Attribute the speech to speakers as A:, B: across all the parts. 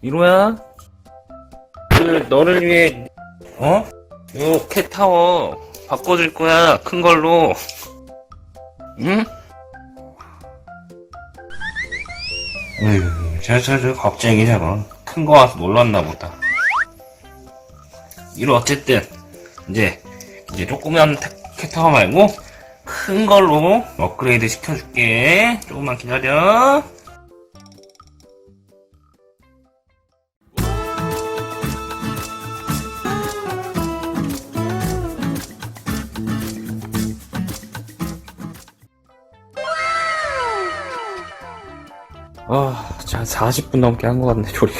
A: 미로야? 그, 너를 위해, 어? 요 캣타워 바꿔줄 거야. 큰 걸로. 응? 저, 저, 겁쟁이 저거. 큰거 와서 놀랐나 보다. 이로 어쨌든, 이제, 이제 조그만 태- 캣타워 말고, 큰 걸로 업그레이드 시켜줄게. 조금만 기다려. 아, 한 40분 넘게 한 것 같네, 조립.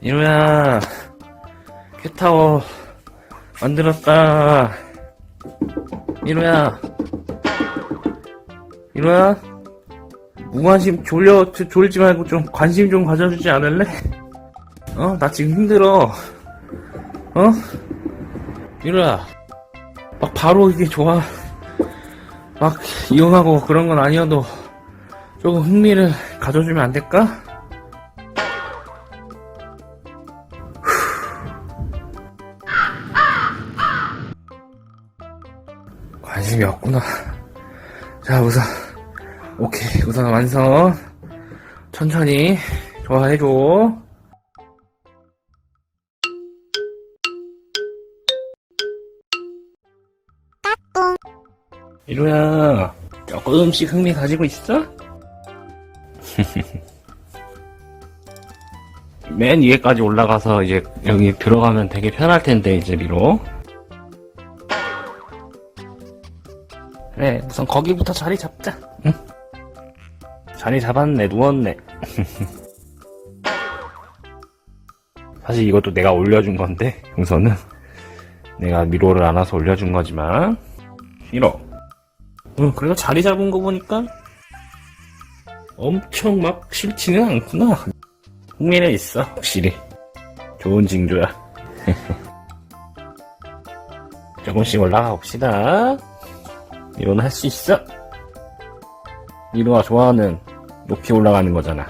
A: 이루야, 캣타워, 만들었다. 이루야, 이루야, 무관심, 졸려, 졸- 졸지 말고 좀 관심 좀 가져주지 않을래? 어, 나 지금 힘들어. 어? 이루야, 막 바로 이게 좋아. 막 이용하고 그런 건 아니어도 조금 흥미를 가져주면 안 될까? 관심이 없구나. 자, 우선, 오케이. 우선 완성. 천천히 좋아해줘. 이루야, 조금씩 흥미 가지고 있어? 맨 위에까지 올라가서 이제 여기 들어가면 되게 편할 텐데, 이제 미로. 그래, 우선 거기부터 자리 잡자. 응? 자리 잡았네, 누웠네. 사실 이것도 내가 올려준 건데, 우선은. 내가 미로를 안아서 올려준 거지만. 미로. 응, 그래도 자리 잡은 거 보니까 엄청 막 싫지는 않구나. 흥미는 있어, 확실히. 좋은 징조야. 조금씩 올라가 봅시다. 이로는 할수 있어. 이로가 좋아하는 높이 올라가는 거잖아.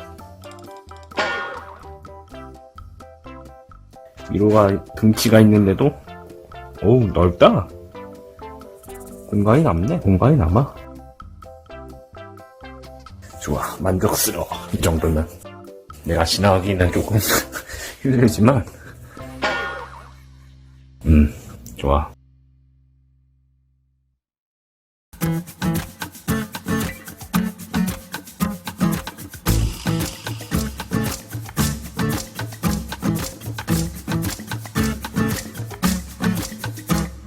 A: 이로가 등치가 있는데도, 어우, 넓다. 공간이 남네. 공간이 남아. 좋아. 만족스러워. 이 정도면. 내가 지나가기는 조금 힘들지만. 음, 좋아.